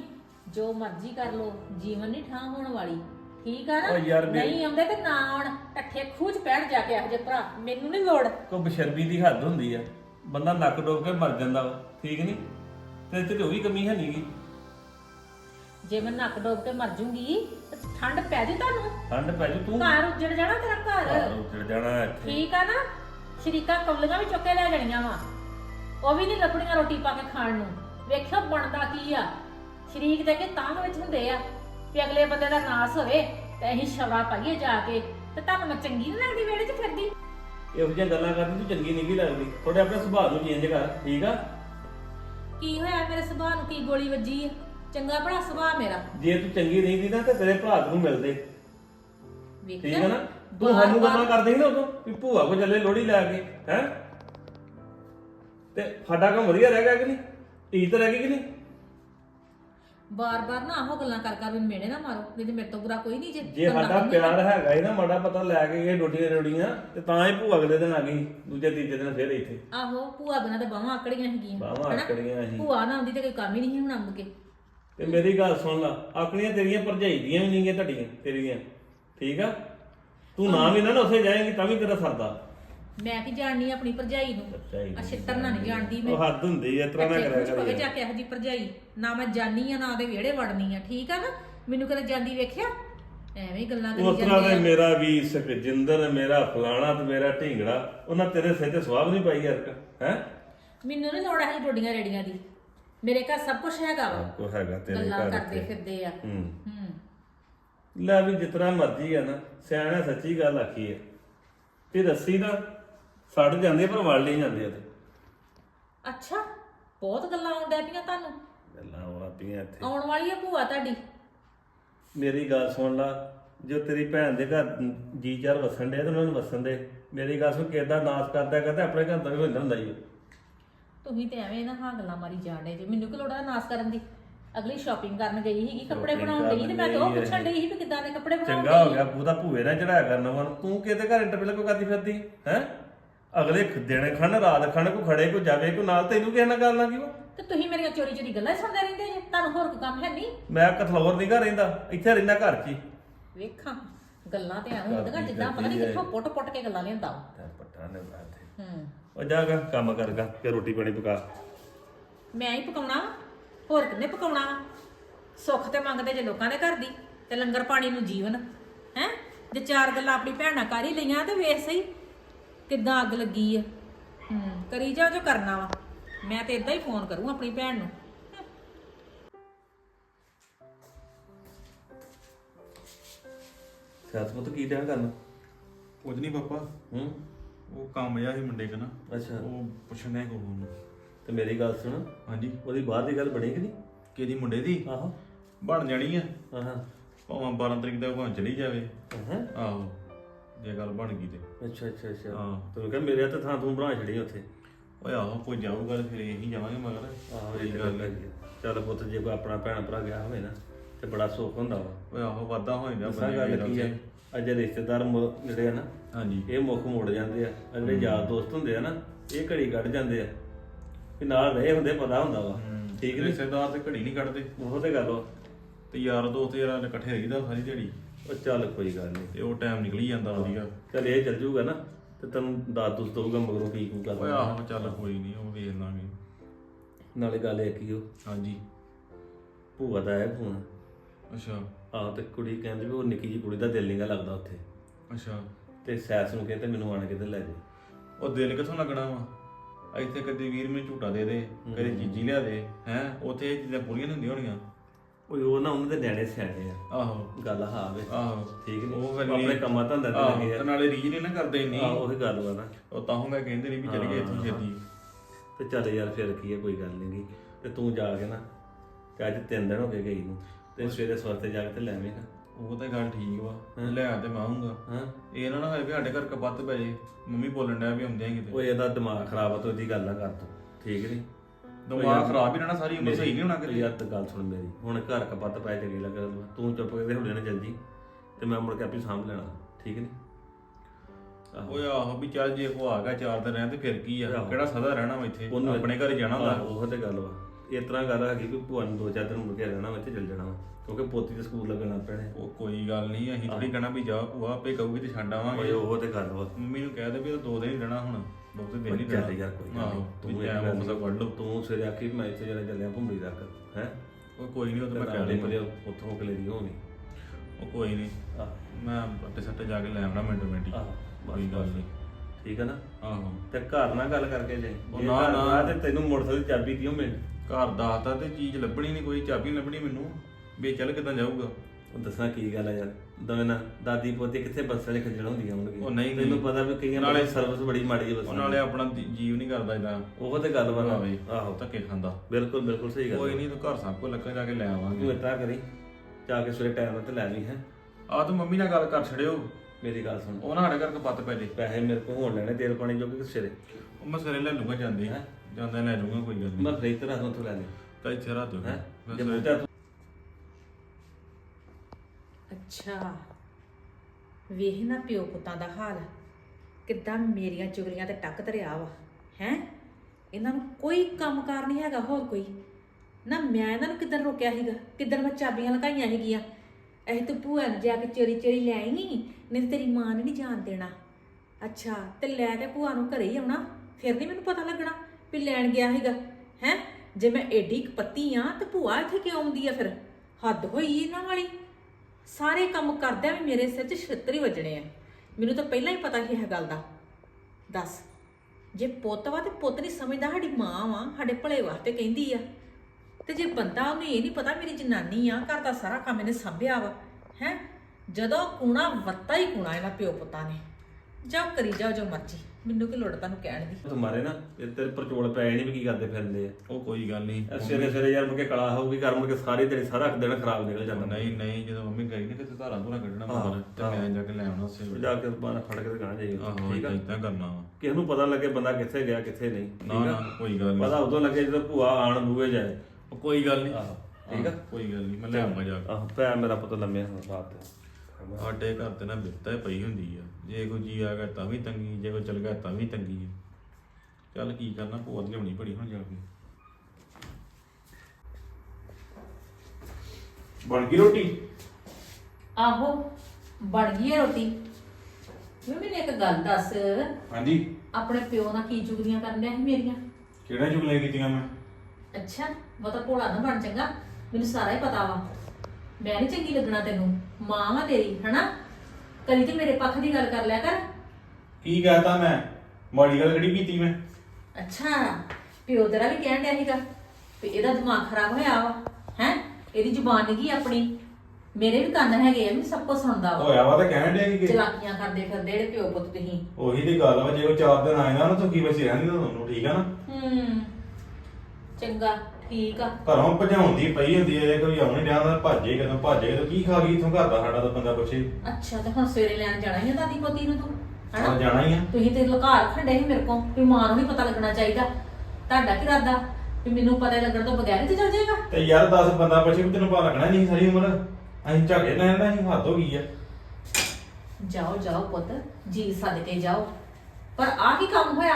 ਜੋ ਮਰਜ਼ੀ ਕਰ ਲੋ ਜੀਵਨ ਨਹੀਂ ਠਾਂ ਹੋਣ ਵਾਲੀ। ਠੀਕ ਆ ਨਾ? ਓ ਯਾਰ ਮੇਰੀ- ਨਹੀਂ ਆਉਂਦੇ ਤੇ ਨਾ ਆਉਣ ਇਕੱਠੇ ਖੂਚ ਪੈਣ ਜਾ ਕੇ ਇਹੋ ਜਿਹੇ ਭਰਾ ਮੈਨੂੰ ਨਹੀਂ ਲੋੜ। ਕੋ ਬਸ਼ਰਬੀ ਦੀ ਹੱਦ ਹੁੰਦੀ ਆ। ਬੰਦਾ ਨੱਕ ਡੋਬ ਕੇ ਮਰ ਜਾਂਦਾ ਵਾ ਠੀਕ ਨਹੀਂ? ਤੇ ਤੇ ਉਹ ਵੀ ਕਮੀ ਹੈ ਨਹੀਂਗੀ ਜੇ ਮੈਂ ਨੱਕ ਡੋਬ ਕੇ ਮਰ ਜੂੰਗੀ ਤੇ ਠੰਡ ਪੈ ਜੂ ਤੁਹਾਨੂੰ? ਠੰਡ ਪੈ ਜੂ ਤੂੰ ਘਰ ਉੱਜੜ ਜਾਣਾ ਤੇਰਾ ਘਰ? ਘਰ ਉੱਜੜ ਜਾਣਾ ਇੱਥੇ। ਠੀਕ ਆ ਨਾ? ਸ਼ਰੀਕਾ ਕੌਲੀਆਂ ਵੀ ਚੁੱਕ ਕੇ ਲੈ ਜਾਣੀਆਂ ਵਾ। ਉਹ ਵੀ ਨਹੀਂ ਲੱਭਣੀਆਂ ਰੋਟੀ ਪਾ ਕੇ ਖਾਣ ਨੂੰ। ਵੇਖਿਓ ਬਣਦਾ ਕੀ ਆ। ਸ਼ਰੀਕ ਦੇ ਕੇ ਤਾਂ ਵਿੱਚ ਹੁੰਦੇ ਆ। ਵੀ ਅਗਲੇ ਬੰਦੇ ਦਾ ਨਾਸ ਹੋਵੇ ਤੇ ਅਸੀਂ ਸ਼ਵਰਾ ਪਾਈਏ ਜਾ ਕੇ। ਤੇ ਤੁਹਾਨੂੰ ਮੈਂ ਚੰਗੀ ਨਹੀਂ ਲੱਗਦੀ ਵਿਹੜੇ 'ਚ ਫਿਰਦੀ? ਇਹੋ ਜਿਹੀਆਂ ਗੱਲਾਂ ਕਰਦੀ ਤੂੰ ਚੰਗੀ ਨਹੀਂ ਲੱਗਦੀ। ਥੋੜੇ ਆਪਣੇ ਸੁਭਾਅ ਨੂੰ ਚੇਂਜ ਕਰ ਠੀਕ ਆ? ਕੀ ਹੋਇਆ? ਮੇਰੇ ਸੁਭਾਅ ਨੂੰ ਕੀ ਗੋਲੀ ਵੱਜੀ ਆ? ਚੰਗਾ ਭਲਾ ਸੁਭਾਅ ਮੇਰਾ। ਜੇ ਤੂੰ ਚੰਗੀ ਨਹੀਂ ਦੀ ਨਾ ਤੇ ਤੇਰੇ ਭਰਾ ਤੈਨੂੰ ਮਿਲਦੇ। ਠੀਕ ਹੈ ਨਾ? ਤੂੰ ਸਾਨੂੰ ਗੱਲਾਂ ਕਰਦੀ ਸੀ ਨਾ ਉਦੋਂ ਵੀ ਭੂਆ ਕੋ ਚੱਲੇ ਲੋੜੀ ਲੈ ਕੇ ਹੈ? ਤੇ ਸਾਡਾ ਕੰਮ ਵਧੀਆ ਰਹਿ ਗਿਆ ਕਿ ਨਹੀਂ? ਇੱਜ਼ਤ ਰਹਿ ਗਈ ਕਿ ਨਹੀਂ? ਬਾਰ-ਬਾਰ ਨਾ ਆਹੋ ਗੱਲਾਂ ਕਰ ਕਰ ਮੈਨੂੰ ਮੇੜੇ ਨਾ ਮਾਰੋ ਨਹੀਂ ਤੇ ਮੇਰੇ ਤੋਂ ਬੁਰਾ ਕੋਈ ਨਹੀਂ ਜੇ ਜੇ ਸਾਡਾ। ਪਿਆਰ ਹੈਗਾ ਹੀ ਨਾ ਮਾੜਾ ਪਤਾ ਲੈ ਕੇ ਗਏ ਡੋਡੀਆਂ ਰੋੜੀਆਂ ਤੇ ਤਾਂ ਹੀ ਭੂਆ ਅਗਲੇ ਦਿਨ ਆ ਗਈ ਦੂਜੇ ਤੀਜੇ ਦਿਨ ਫੇਰ ਇੱਥੇ। ਆਹੋ ਭੂਆ ਬਿਨਾਂ ਤੇ ਬਾਹਾਂ ਆਕੜੀਆਂ ਹੈਗੀਆਂ ਬਾਹਾਂ ਹਨਾ? ਆਕੜੀਆਂ ਸੀ। ਭੂਆ ਨਾ ਆਉਂਦੀ ਤੇ ਕੋਈ ਕੰਮ ਹੀ ਨਹੀਂ ਹੁਣ ਅੰਬ ਕੇ। ਤੇ ਮੇਰੀ ਗੱਲ ਸੁਣ ਲਾ ਆਪਣੀਆਂ ਤੇਰੀਆਂ ਭਰਜਾਈ ਦੀਆਂ ਵੀ ਨਹੀਂਗੀਆਂ ਤੁਹਾਡੀਆਂ ਤੇਰੀਆਂ। ਠੀਕ ਆ? ਤੂੰ ਨਾ ਵੀ ਨਾ ਨਾ ਉਸੇ ਜਾਏਂਗੀ ਤਾਂ ਵੀ ਤੇਰਾ ਸਰਦਾ। ਮੈਂ ਕੀ ਜਾਣਨੀ ਆ ਆਪਣੀ ਭਰਜਾਈ ਨੂੰ? ਭਰਜਾਈ ਛਿੱਤਰ ਨਾ ਨਹੀਂ ਜਾਣਦੀ ਮੈਂ। ਉਹ ਹੱਦ ਹੁੰਦੀ ਐ ਤਰ੍ਹਾਂ ਨਾ ਕਰਿਆ ਕਰ ਜਾ ਕੇ ਇਹੋ ਜੀ ਭਰਜਾਈ ਨਾ ਮੈਂ ਜਾਣੀ ਆ ਨਾ ਉਹਦੇ ਵਿਹੜੇ ਵੜਨੀ ਆ ਠੀਕ ਆ ਨਾ? ਮੈਨੂੰ ਕਦੇ ਜਾਂਦੀ ਵੇਖਿਆ? ਐਵੇਂ ਹੀ ਗੱਲਾਂ ਉਸ ਕਰੀ ਤਰ੍ਹਾਂ ਦੇ ਜਾਂਦੇ ਆ। ਮੇਰਾ ਵੀ ਸੁਖਜਿੰਦਰ ਮੇਰਾ ਫਲਾਣਾ ਤੇ ਮੇਰਾ ਢੀਂਗੜਾ ਉਹਨਾਂ ਤੇਰੇ ਸਿਰ ਤੇ ਸਵਾਬ ਨਹੀਂ ਪਾਈ ਯਾਰ ਹੈ? ਮੈਨੂੰ ਨਹੀਂ ਲੋੜ ਹੈ ਡੋਡੀਆਂ ਰੇੜੀਆਂ ਦੀ। ਮੇਰੇ ਘਰ ਸਭ ਕੁਝ ਹੈਗਾ ਵਾ। ਕੋ ਹੈਗਾ ਤੇਰੇ ਗੱਲਾਂ ਘਰ ਕਰਦੇ ਤੇ ਫਿਰਦੇ ਆ। ਹੂੰ। ਹੂੰ। ਲੈ ਵੀ ਜਿਤਨਾ ਮਰਜ਼ੀ ਆ ਨਾ ਸਿਆਣਾ ਸੱਚੀ ਗੱਲ ਆਖੀ ਹੈ ਤੇ ਰੱਸੀ ਨਾ ਸੜ ਜਾਂਦੀ ਪਰ ਵੜ ਲਈ ਜਾਂਦੀ ਤੇ ਅੱਛਾ ਬਹੁਤ ਗੱਲਾਂ ਆਉਣ ਡੈ ਪਈਆਂ ਤੁਹਾਨੂੰ? ਗੱਲਾਂ ਪਈਆਂ ਇੱਥੇ। ਆਉਣ ਵਾਲੀ ਆ ਭੂਆ ਤੁਹਾਡੀ? ਮੇਰੀ ਗੱਲ ਸੁਣ ਲਾ ਜੋ ਤੇਰੀ ਭੈਣ ਦੇ ਘਰ ਜੀ ਚਾਰ ਵਸਣ ਦੇ ਤੇ ਉਹਨਾਂ ਨੂੰ ਵਸਣ ਦੇ। ਮੇਰੀ ਗੱਲ ਸੁਣ ਕਿਦਾਂ ਨਾਸ ਕਰਦਾ ਕਹਿੰਦਾ ਆਪਣੇ ਘਰ ਦਾ ਵੀ ਹੁੰਦਾ ਹੁੰਦਾ ਆ। ਤੁਸੀਂ ਤੇ ਐਵੇਂ ਨਾ ਹਾਂ ਗੱਲਾਂ ਮਾਰੀ ਜਾਣਦੇ ਜੇ ਮੈਨੂੰ ਕੀ ਲੋੜ ਆ ਨਾਸ ਕਰਨ ਦੀ? ਅਗਲੀ ਸ਼ਾਪਿੰਗ ਕਰਨ ਗਈ ਸੀਗੀ ਕੱਪੜੇ Shopping ਬਣਾਉਣ ਗਈ ਤੇ ਮੈਂ ਤਾਂ ਉਹ ਕਰਨ ਗਈ ਪੁੱਛਣ ਡਈ ਸੀ ਵੀ ਕਿੱਦਾਂ ਦੇ ਕੱਪੜੇ ਬਣਾਉਣ ਚੰਗਾ ਹੋ ਗਿਆ ਪੂਰਾ ਭੂਏ ਨਾਲ ਚੜਾਇਆ ਕਰਨਾ ਵਾ ਤੂੰ ਕਿਹਦੇ ਘਰ ਇੰਟਰਵਿਊ ਕੋ ਕਰਦੀ ਫਿਰਦੀ ਹੈ? ਅਗਲੇ ਖ- ਦਿਨ ਖਣ ਰਾਤ ਖਣ ਕੋ ਖੜੇ ਕੋ ਜਾਵੇ ਕੋ ਨਾਲ ਤੈਨੂੰ ਕਿਸੇ ਨਾਲ ਗੱਲ ਨਾ ਕਿਉਂ ਤੇ ਤੁਸੀਂ ਮੇਰੀਆਂ ਚੋਰੀ ਚੋਰੀ ਗੱਲਾਂ ਹੀ ਸੁਣਦੇ ਰਹਿੰਦੇ ਜੇ ਤੁਹਾਨੂੰ ਹੋਰ ਕੋਈ ਕੰਮ ਹੈ ਨਹੀਂ? ਮੈਂ ਕਥਲੌਰ ਨਹੀਂ ਘਰ ਰਹਿੰਦਾ ਇੱਥੇ ਰਹਿੰਦਾ ਘਰ 'ਚ ਹੀ ਵੇਖਾਂ ਗੱਲਾਂ ਤੇ ਐਵੇਂ ਹੁੰਦੀਆਂ ਜਿੱਦਾਂ ਪਤਾ ਨਹੀਂ ਕਿੱਥੋਂ ਪੁੱਟ ਪੁੱਟ ਕੇ ਗੱਲਾਂ ਲਿਆਂਦਾ। ਤਾਂ ਪੱਟਾ ਨੇ ਬਾਤ ਹੂੰ। ਉਹ ਜਾਗਾ ਕੰਮ ਕਰਗਾ ਕਿ ਰੋਟੀ ਪਾਣੀ ਪਕਾ। ਮੈਂ ਹੀ ਪਕਾਉਣਾ। ਹੋਰ ਕਿੰਨੇ ਪਕਾਉਣਾ ਵਾ? ਸੁੱਖ ਤੇ ਮੰਗਦੇ ਜੇ ਲੋਕਾਂ ਦੇ ਘਰ ਦੀ ਤੇ ਲੰਗਰ ਪਾਣੀ ਨੂੰ ਜੀਵਨ ਹੈ? ਜੇ ਚਾਰ ਗੱਲਾਂ ਆਪਣੀ ਭੈਣ ਕਰ ਹੀ ਲਈਆਂ ਤੇ ਵੇਖ ਸਹੀ ਕਿੱਦਾਂ ਅੱਗ ਲੱਗੀ ਆ। ਹੂੰ ਕਰੀ ਜਾ ਜੋ ਕਰਨਾ ਵਾ। ਮੈਂ ਤੇ ਇਦਾਂ ਹੀ ਫੋਨ ਕਰੂੰ ਆਪਣੀ ਭੈਣ ਨੂੰ। ਸਿਆਸਤ ਕੀ ਟਾਈਮ ਕਰਨਾ ਕੁਝ ਨਹੀਂ ਪਾਪਾ। ਹੂੰ? ਉਹ ਕੰਮ ਜਿਹਾ ਸੀ ਮੁੰਡੇ ਕਨਾ ਅੱਛਾ। ਉਹ ਪੁੱਛਣਾ ਹੀ ਕੋਲ ਤੇ ਮੇਰੀ ਗੱਲ ਸੁਣ। ਹਾਂਜੀ। ਉਹਦੀ ਬਾਹਰ ਦੀ ਗੱਲ ਬਣੀ ਕਿ ਨਹੀਂ? ਕਿਹਦੀ ਮੁੰਡੇ ਦੀ? ਆਹੋ। ਬਣ ਜਾਣੀ ਆ। ਆਹਾਂ। ਭਾਵੇਂ 12 ਤਰੀਕ ਦਾ ਭਾਵੇਂ ਚਲੀ ਜਾਵੇ। ਹਾਂ ਆਹੋ। ਜੇ ਗੱਲ ਬਣ ਗਈ ਤੇ। ਅੱਛਾ ਅੱਛਾ ਅੱਛਾ। ਹਾਂ। ਤੂੰ ਕਹ ਮੇਰੇ ਹੱਥ ਥਾਂ ਤੂੰ ਬਣਾ ਛੜੀ ਉੱਥੇ। ਓਏ ਆਹੋ ਕੋਈ ਜਾਊਗਾ ਤੇ ਫਿਰ ਇਹੀ ਜਾਵਾਂਗੇ ਮਗਰ। ਆਹੋ ਇਹ ਗੱਲ ਆ। ਚੱਲ ਪੁੱਤ ਜੇ ਕੋਈ ਆਪਣਾ ਭੈਣ ਭਰਾ ਗਿਆ ਹੋਵੇ ਨਾ ਤੇ ਬੜਾ ਸੁੱਖ ਹੁੰਦਾ ਵਾ। ਓਏ ਆਹੋ ਵਾਦਾ ਹੋ ਜਾਂਦਾ ਬੰਦੇ ਗੱਲ ਦੀ ਕੀ ਆ। ਅੱਜ ਰਿਸ਼ਤੇਦਾਰ ਮੁ- ਜਿਹੜੇ ਆ ਨਾ ਹਾਂਜੀ। ਇਹ ਮੁੱਖ ਮੋੜ ਜਾਂਦੇ ਆ। ਆਹ ਜਿਹੜੇ ਯਾਰ ਦੋਸਤ ਹੁੰਦੇ ਆ ਨਾ ਇਹ ਘੜੀ ਕੱਢ ਜਾਂਦੇ ਆ। ਵੀ ਨਾਲ ਰਹੇ ਹੁੰਦੇ ਪਤਾ ਹੁੰਦਾ ਵਾ। ਠੀਕ ਨਹੀਂ ਰਿਸ਼ਤੇਦਾਰ ਤੇ ਘੜੀ ਨਹੀਂ ਕੱਢਦੇ। ਉਹ ਤੇ ਗੱਲ ਵਾ। ਤੇ ਯਾਰ ਦੋਸਤ ਯਾਰ ਇਕੱਠੇ ਰਹੀਦਾ ਸਾਰੀ ਦਿਹਾੜੀ। ਉਹ ਚੱਲ ਕੋਈ ਗੱਲ ਨਹੀਂ ਤੇ ਉਹ ਟਾਈਮ ਨਿਕਲੀ ਜਾਂਦਾ ਵਧੀਆ। ਚੱਲ ਇਹ ਚੱਲ ਜੂਗਾ ਨਾ ਤੇ ਤੈਨੂੰ ਦਾਦ ਦੁਸ ਦਊਗਾ ਮਗਰੋਂ ਕੀ ਕੀ ਓਏ ਕਰਦਾ ਆਹੋ ਚੱਲ ਕੋਈ ਨਹੀਂ ਉਹ ਵੇਖ ਲਾਂਗੇ। ਨਾਲੇ ਗੱਲ ਇਹ ਕੀ ਉਹ ਹਾਂਜੀ। ਭੂਆ ਦਾ ਹੈ ਫੋਨ। ਅੱਛਾ। ਆਹ ਤੇ ਕੁੜੀ ਕਹਿੰਦੀ ਵੀ ਉਹ ਨਿੱਕੀ ਜੀ ਕੁੜੀ ਦਾ ਦਿਲ ਨਹੀਂਗਾ ਲੱਗਦਾ ਉੱਥੇ। ਅੱਛਾ। ਤੇ ਸੈਸ ਨੂੰ ਕਹਿੰਦੇ ਮੈਨੂੰ ਆਣ ਕੇ ਤੇ ਲੈ ਜਾ ਉਹ ਦਿਲ ਕਿੱਥੋਂ ਲੱਗਣਾ ਵਾ? ਇੱਥੇ ਕਦੀ ਵੀਰ ਮੈਨੂੰ ਝੂਟਾ ਦੇ ਦੇ ਕਦੇ ਚੀਜੀ ਲਿਆ ਦੇ ਹੈ? ਉੱਥੇ ਇਹ ਚੀਜ਼ਾਂ ਪੂਰੀਆਂ ਨਹੀਂ ਹੁੰਦੀਆਂ ਹੋਣੀਆਂ। ਓਏ ਉਹ ਨਾ ਉਹਨਾਂ ਦੇ ਨਿਆਣੇ ਸਿਆਣੇ ਆ। ਆਹੋ। ਗੱਲ ਹਾਂ ਵੇ। ਆਹੋ। ਠੀਕ ਨੀ? ਉਹ ਫਿਰ ਆਪਣੇ ਕੰਮਾਂ ਧੰਦੇ ਤੇ ਲੱਗੇ ਤੇ ਆ ਨਾਲੇ ਰੀਝ ਨਹੀਂ ਨਾ ਕਰਦੇ ਇੰਨੀ। ਆਹ ਉਹੀ ਗੱਲ ਵਾ ਨਾ। ਉਹ ਤਾਂ ਮੈਂ ਕਹਿੰਦੇ ਨਹੀਂ ਵੀ ਚਲ ਗਏ ਇੱਥੋਂ ਛੇਤੀ। ਤੇ ਚੱਲ ਯਾਰ ਫਿਰ ਕੀ ਹੈ ਕੋਈ ਗੱਲ ਨਹੀਂ ਤੇ ਤੂੰ ਜਾ ਕੇ ਨਾ ਤੇ ਅੱਜ ਤਿੰਨ ਦਿਨ ਹੋ ਗਏ ਗਈ ਨੂੰ। ਤੇ ਸਵੇਰੇ ਸਵਰਤੇ ਜਾ ਕੇ ਤੇ ਲੈ ਆਵੇਂਗਾ ਉਹ ਤਾਂ ਗੱਲ ਠੀਕ ਵਾ ਲੈ ਤੇ ਮੈਂ ਆਉਂਗਾ ਹਾਂ। ਇਹ ਨਾ ਨਾ ਹੋਏ ਵੀ ਸਾਡੇ ਘਰ ਕਪੱਤ ਪੈ ਜੇ ਮੰਮੀ ਬੋਲਣ ਡਿਆ ਵੀ ਆਉਂਦੇ ਆ ਕਿਤੇ। ਓਏ ਇਹਦਾ ਦਿਮਾਗ ਖਰਾਬ ਆ ਤੂੰ ਇਹਦੀ ਗੱਲ ਨਾ ਕਰ ਤੂੰ ਠੀਕ ਨਹੀਂ ਦਿਮਾਗ ਖਰਾਬ ਹੀ ਰਹਿਣਾ ਸਾਰੀ ਉਮਰ ਸਹੀ ਨਹੀਂ ਹੋਣਾ ਕਿਤੇ। ਯਾਰ ਤੇ ਗੱਲ ਸੁਣ ਮੇਰੀ ਹੁਣ ਘਰ ਕਪੱਤ ਪੈ ਚੰਗੀ ਲੱਗ ਤੂੰ ਚੁੱਪ ਕਰਕੇ ਹੁਣੇ ਨਾ ਜਲਦੀ ਤੇ ਮੈਂ ਮੁੜ ਕੇ ਆਪੇ ਸਾਂਭ ਲੈਣਾ ਠੀਕ ਨਹੀਂ ਆਹੋ। ਓਏ ਆਹੋ ਵੀ ਚੱਲ ਜੇ ਉਹ ਆ ਗਿਆ ਚਾਰ ਦਿਨ ਰਹਿਣ ਤੇ ਫਿਰ ਕੀ ਆ। ਕਿਹੜਾ ਸਦਾ ਰਹਿਣਾ ਵਾ ਇੱਥੇ? ਆਪਣੇ ਘਰ ਹੀ ਜਾਣਾ ਹੁੰਦਾ। ਉਹ ਤੇ ਗੱਲ ਵਾ। ਇਸ ਤਰ੍ਹਾਂ ਗੱਲ ਹੈਗੀ ਕਿ ਭੂਆ ਨੂੰ ਦੋ ਚਾਰ ਦਿਨ ਮੁੜ ਕੇ ਰਹਿਣਾ ਵਾ ਇੱਥੇ ਚੱਲ ਜਾਣਾ ਵਾ ਕਿਉਂਕਿ ਪੋਤੀ ਦੇ ਸਕੂਲ ਲੱਗਣਾ ਪੈਣੇ। ਉਹ ਕੋਈ ਗੱਲ ਨਹੀਂ ਅਸੀਂ ਥੋੜੀ ਕਹਿਣਾ ਵੀ ਜਾ ਭੂਆ ਆਪੇ ਕਹੂਗੀ ਤੇ ਛੱਡ ਓਏ ਆਵਾਂਗੇ ਉਹ ਤੇ ਗੱਲ ਵਾ। ਮੰਮੀ ਨੂੰ ਕਹਿ ਦੇ ਵੀ ਉਹ ਦੋ ਦਿਨ ਹੀ ਰਹਿਣਾ ਹੁਣ ਬਹੁਤੇ ਦਿਨ ਨਹੀਂ ਚੱਲ ਰਹਿਣਾ। ਯਾਰ ਕੋਈ ਗੱਲ ਆਹੋ ਤੂੰ ਤੂੰ ਐ ਮਸਾ ਕੱਢ ਲਓ। ਤੂੰ ਸਵੇਰੇ ਆਖੀ ਵੀ ਮੈਂ ਇੱਥੇ ਜਰਾ ਚੱਲਿਆ ਭੁੰਬੜੀ ਤੱਕ ਹੈ? ਉਹ ਕੋਈ ਨਹੀਂ ਉਹ ਤਾਂ ਮੈਂ ਕਹਿ ਮੇਰੇ ਉੱਥੋਂ ਕਲੇਰੀ ਹੋਣੀ ਉਹ ਕੋਈ ਨਹੀਂ। ਮੈਂ ਅੱਟੇ ਸੱਟੇ ਜਾ ਕੇ ਲੈ ਆਉਣਾ ਮਿੰਟੋ ਮਿੰਟੀ ਆਹ, ਬਸ, ਕੋਈ ਗੱਲ ਬਸ। ਨਹੀਂ। ਠੀਕ ਹੈ ਨਾ? ਆਹੋ। ਤੇ ਘਰ ਨਾਲ ਗੱਲ ਕਰਕੇ ਉਹ ਜੇ ਨਾ, ਘਰ ਨਾ। ਤੇ ਤੈਨੂੰ ਮੋਟਰਸਾਈਕਲ ਦੀ ਚਾਬੀ ਦਿਓ ਮੈਨੂੰ ਘਰ ਦੱਸਦਾ ਤੇ ਚੀਜ਼ ਲੱਭਣੀ ਨਹੀਂ ਕੋਈ ਚਾਬੀ ਨੀ ਲੱਭਣੀ ਮੈਨੂੰ। ਵੀ ਚੱਲ ਕਿੱਦਾਂ ਜਾਊਗਾ? ਉਹ ਦੱਸਾਂ ਕੀ ਗੱਲ ਆ ਯਾਰ। ਦੋਵੇਂ ਨਾ ਦਾਦੀ ਪੋਤੀ ਕਿੱਥੇ ਬੱਸਾਂ 'ਚ ਖੱਜਲ ਹੁੰਦੀਆਂ ਹੋਣਗੀਆਂ। ਉਹ ਨਹੀਂ, ਤੈਨੂੰ। ਪਤਾ ਵੀ ਕਈਆਂ ਨਾਲੇ- ਨਾਲੇ ਸਰਵਿਸ ਬੜੀ ਮਾੜੀ ਹੈ ਉਹ ਬੱਸਾਂ ਨਾਲੇ ਆਪਣਾ ਦੀ- ਜੀਵ ਨਹੀਂ ਕਰਦਾ ਇਦਾਂ ਉਹ ਤੇ ਗੱਲ ਵਾ ਨਾ। ਆਹੋ। ਧੱਕੇ ਖਾਂਦਾ। ਬਿਲਕੁਲ ਬਿਲਕੁਲ ਸਹੀ ਗੱਲ ਕੋਈ ਨਹੀਂ ਤੂੰ ਘਰ ਸਭ ਕੋ ਲੱਗਾ ਜਾ ਕੇ ਲੈ ਤੂੰ ਆਵਾਂਗੇ ਇਤਨਾ ਕਰੀ ਜਾ ਕੇ ਸਵੇਰੇ ਟਾਈਮ ਤੇ ਲੈ ਲਈ ਹੈ। ਆ ਤੂੰ ਮੰਮੀ ਨਾਲ ਗੱਲ ਕਰ ਛੜਿਓ ਮੇਰੀ ਗੱਲ ਸੁਣ। ਉਹ ਨਾ ਸਾਡੇ ਘਰ ਕਪੱਤ ਪੈ ਜੇ। ਪੈਸੇ ਮੇਰੇ ਕੋਲ ਹੋਣ ਲੈਣੇ ਤੇਲ ਪਾਣੀ ਜੋ ਕਿ ਸਵੇਰੇ ਉਹ ਮੈਂ ਸਵੇਰੇ ਲੈ ਲੂੰਗਾ ਜਾਂਦੇ ਹੈਂ? ਜਾਂਦਾ ਲੈ ਲੂੰਗਾ ਕੋਈ ਗੱਲ ਨਹੀਂ। ਮੈਂ ਫ੍ਰੀ ਤਰ੍ਹਾਂ ਤੋਂ ਲੈ ਲਈ ਤਾਂ ਇੱਥੇ ਰਾਤ ਹੋ? ਹੈ ਜੇ ਬੂਟਾ ਤੂੰ। ਅੱਛਾ। ਵੇਖ ਨਾ ਪਿਓ ਪੁੱਤਾਂ ਦਾ ਹਾਲ। ਕਿੱਦਾਂ ਮੇਰੀਆਂ ਚੁਗਲੀਆਂ ਤੇ ਟੱਕ ਧਰਿਆ ਵਾ। ਹੈ? ਇਹਨਾਂ ਨੂੰ ਕੋਈ ਕੰਮਕਾਰ ਨਹੀਂ ਹੈਗਾ ਹੋਰ ਕੋਈ। ਨਾ ਮੈਂ ਇਹਨਾਂ ਨੂੰ ਕਿੱਦਣ ਰੋਕਿਆ ਸੀਗਾ? ਕਿੱਦਣ ਮੈਂ ਚਾਬੀਆਂ ਲਗਾਈਆਂ ਸੀਗੀਆਂ? ਇਹ ਤੂੰ ਭੂਆ ਨੂੰ ਜਾ ਕੇ ਚੋਰੀ ਚੋਰੀ ਲੈ ਆਈ ਨਹੀਂ ਨਹੀਂ ਤੇਰੀ ਮਾਂ ਨੇ ਨਹੀਂ ਜਾਣ ਦੇਣਾ। ਅੱਛਾ, ਤੇ ਲੈ ਕੇ ਭੂਆ ਨੂੰ ਘਰੇ ਹੀ ਆਉਣਾ, ਫਿਰ ਨਹੀਂ ਮੈਨੂੰ ਪਤਾ ਲੱਗਣਾ ਵੀ ਲੈਣ ਗਿਆ ਸੀਗਾ। ਹੈ? ਜੇ ਮੈਂ ਏਡੀ ਪੱਤੀ ਆ, ਤੇ ਭੂਆ ਇੱਥੇ ਕਿਉਂ ਆਉਂਦੀ ਆ ਫਿਰ? ਹੱਦ ਹੋਈ ਇਹਨਾਂ ਵਾਲੀ। ਸਾਰੇ ਕੰਮ ਕਰਦਿਆਂ ਵੀ ਮੇਰੇ ਸਿਰ 'ਚ ਛਿੱਤਰ ਹੀ ਵੱਜਣੇ ਆ। ਮੈਨੂੰ ਤਾਂ ਪਹਿਲਾਂ ਹੀ ਪਤਾ ਸੀ ਇਹ ਗੱਲ ਦਾ। ਦੱਸ, ਜੇ ਪੁੱਤ ਵਾ ਤੇ ਪੁੱਤ ਨਹੀਂ ਸਮਝਦਾ ਸਾਡੀ ਮਾਂ ਵਾ, ਸਾਡੇ ਭਲੇ ਵਾਸਤੇ ਕਹਿੰਦੀ ਆ। ਤੇ ਜੇ ਬੰਦਾ ਉਹਨੂੰ ਇਹ ਨਹੀਂ ਪਤਾ ਮੇਰੀ ਜਨਾਨੀ ਆ ਘਰ ਦਾ ਸਾਰਾ ਕੰਮ ਇਹਨੇ ਸੰਭਿਆ ਵਾ ਹੈ? ਜਦੋਂ ਕੂਣਾ ਵੱਤਾ ਹੀ ਕੂਣਾ ਇਹਨਾਂ ਪਿਓ ਪੁੱਤਾਂ ਨੇ ਜਾਓ ਕਰੀ ਜਾਓ ਜੋ ਮਰਜ਼ੀ ਮੈਨੂੰ ਕੀ ਲੋੜ ਤੁਹਾਨੂੰ ਕਹਿਣ ਦੀ? ਤੁਹਾਰੇ ਨਾ ਇਹ ਤੇਰੇ ਪਰਚੋਲ ਪੈ ਨਹੀਂ ਵੀ ਕੀ ਕਰਦੇ ਫਿਰਦੇ ਆ। ਉਹ ਕੋਈ ਗੱਲ ਨਹੀਂ ਇਹ ਸਵੇਰੇ ਸਵੇਰੇ ਯਾਰ ਮੁੜ ਕੇ ਕਲਾ ਹੋਊਗੀ ਕਰ ਮੁੜ ਕੇ ਸਾਰੀ ਦਿਨ ਸਾਰਾ ਦਿਨ ਖਰਾਬ ਨਿਕਲ ਜਾਂਦਾ। ਨਹੀਂ ਨਹੀਂ ਜਦੋਂ ਮੰਮੀ ਗਈ ਨਾ ਕਿਤੇ ਧਾਰਾਂ ਧੁਰਾ ਕੱਢਣਾ ਮਗਰ ਤੇ ਮੈਂ ਜਾ ਕੇ ਲੈ ਆਉਣਾ ਉਸੇ ਵੇਲੇ ਜਾ ਕੇ ਬਾਹਰ ਫੜ ਕੇ ਦੁਕਾਨ ਜਾਈਏ ਆਹੋ ਠੀਕ ਆ? ਇਦਾਂ ਕਰਨਾ ਵਾ। ਕਿਸੇ ਨੂੰ ਪਤਾ ਲੱਗੇ ਬੰਦਾ ਕਿੱਥੇ ਗਿਆ ਕਿੱਥੇ ਨਹੀਂ। ਨਾ ਠੀਕ ਨਾ ਕੋਈ ਗੱਲ ਪਤਾ ਨਹੀਂ ਉਦੋਂ ਲੱਗੇ ਜਦੋਂ ਭੂਆ ਆਣ ਬੂਏ ਜਾਏ। ਉਹ ਕੋਈ ਗੱਲ ਨਹੀਂ ਆਹੋ ਠੀਕ ਆ? ਕੋਈ ਗੱਲ ਨਹੀਂ ਮੈਂ ਲੈ ਆਉਂਗਾ ਜਾ ਕੇ। ਆਹੋ ਭੈ ਮੇਰਾ ਪੁੱਤ ਲੰਮੇ ਹੁਣ ਬਾਤ ਤੇ। ਸਾਡੇ ਘਰ ਤੇ ਨਾ ਬਿਪਤਾ ਹੀ ਪਈ ਹੁੰਦੀ ਆ। ਜੇ ਕੋਈ ਜੀ ਆ ਗਿਆ ਤਾਂ ਵੀ ਤੰਗੀ ਜੇ ਕੋਈ ਚਲ ਗਿਆ ਤਾਂ ਵੀ ਤੰਗੀ ਆ। ਚੱਲ ਕੀ ਕਰਨਾ ਭੂਆ ਦੀ ਲਿਆਉਣੀ ਬੜੀ ਹੁਣ ਜਾ ਕੇ। ਬਣ ਗਈ ਰੋਟੀ? ਆਹੋ ਬਣ ਗਈ ਹੈ ਰੋਟੀ। ਮੈਂ ਮੈਨੂੰ ਇੱਕ ਗੱਲ ਦੱਸ। ਹਾਂਜੀ। ਆਪਣੇ ਪਿਓ ਨਾਲ ਕੀ ਚੁਗਲੀਆਂ ਕਰਨ ਡਿਆ ਸੀ ਮੇਰੀਆਂ? ਕਿਹੜਾ ਚੁਗਲੀਆਂ ਕੀਤੀਆਂ ਮੈਂ? ਅੱਛਾ। ਬਹੁਤਾ ਭੋਲਾ ਨਾ ਬਣ ਚੰਗਾ। ਮੈਨੂੰ ਸਾਰਾ ਹੀ ਪਤਾ ਵਾ। ਮੈਂ ਨਹੀਂ ਚੰਗੀ ਲੱਗਣਾ ਤੈਨੂੰ। ਮਾਂ ਵਾ ਤੇਰੀ ਹਨਾ? ਕਦੀ ਤੇ ਮੇਰੇ ਪੱਖ ਦੀ ਗੱਲ ਕਰ ਲਿਆ ਕਰ। ਕੀ ਕਹਤਾ ਮੈਂ? ਮਾੜੀ ਗੱਲ ਕਿਹੜੀ ਕੀਤੀ ਮੈਂ? ਅੱਛਾ ਪਿਓ ਤੇਰਾ ਵੀ ਕਹਿਣ ਡਿਆ ਸੀਗਾ ਵੀ ਇਹਦਾ ਦਿਮਾਗ ਖਰਾਬ ਹੋਇਆ ਵਾ ਹੈ? ਇਹਦੀ ਜ਼ੁਬਾਨ ਨਹੀਂ ਆਪਣੀ। ਮੇਰੇ ਵੀ ਕੰਨ ਹੈਗੇ ਆ ਮੈਂ ਸਭ ਕੁਝ ਸੁਣਦਾ ਵਾ। ਹੋਇਆ ਵਾ ਤਾਂ ਕਹਿਣ ਡਿਆ ਕਿ? ਚਲਾਕੀਆਂ ਕਰਦੇ ਫਿਰਦੇ ਜਿਹੜੇ ਪਿਓ ਪੁੱਤ ਤੁਸੀਂ। ਉਹੀ ਦੀ ਗੱਲ ਵਾ ਜੇ ਉਹ ਚਾਰ ਦਿਨ ਆਏ ਨਾ ਉਹਨੂੰ ਕੀ ਬਸੀ ਰਹਿੰਦੀ ਤੁਹਾਨੂੰ ਠੀਕ ਆ ਨਾ? ਹੂੰ। ਚੰਗਾ। ਠੀਕ ਆ। ਘਰੋਂ ਭਜਾਉਂਦੀ ਪਈ ਹੁੰਦੀ ਹੈ ਜੇ ਕੋਈ ਆਉਣ ਡਿਆ ਤਾਂ ਭੱਜੇ ਕਦੋਂ ਭੱਜੇ ਕਦੋਂ ਕੀ ਖਾ ਗਈ ਇਥੋਂ ਘਰ ਦਾ ਸਾਡਾ ਤਾਂ ਬੰਦਾ ਪੁੱਛੇ। ਅੱਛਾ ਤੇ ਹੁਣ ਸਵੇਰੇ ਲੈਣ ਜਾਣਾ ਹੀ ਆ ਦਾਦੀ ਪੋਤੀ ਨੂੰ ਤੂੰ ਆ ਹਨਾ ਜਾਣਾ ਹੀ ਆ। ਤੁਸੀਂ ਤੇ ਲੁਕਾ ਰੱਖੰਡੇ ਸੀ ਮੇਰੇ ਕੋਲ ਵੀ ਮਾਂ ਨੂੰ ਨਹੀਂ ਪਤਾ ਲੱਗਣਾ ਚਾਹੀਦਾ। ਤੁਹਾਡਾ ਕੀ ਇਰਾਦਾ? ਵੀ ਮੈਨੂੰ ਪਤਾ ਲੱਗਣ ਤੋਂ ਬਗੈਰ ਹੀ ਤੇ ਚੱਲ ਜਾਏਗਾ? ਤੇ ਯਾਰ 10 ਬੰਦਾ ਪੁੱਛੇ ਵੀ ਤੈਨੂੰ ਪਤਾ ਲੱਗਣਾ ਨਹੀਂ ਸਾਰੀ ਉਮਰ? ਅਸੀਂ ਝਾਗੇ ਲੈਣ ਦਾ ਅਸੀਂ ਹੱਦ ਹੋ ਗਈ ਆ। ਜਾਓ ਜਾਓ ਪੁੱਤ ਜੀ ਸੱਦ ਕੇ ਜਾਓ। ਪਰ ਆ ਕੀ ਕੰਮ ਹੋਇਆ?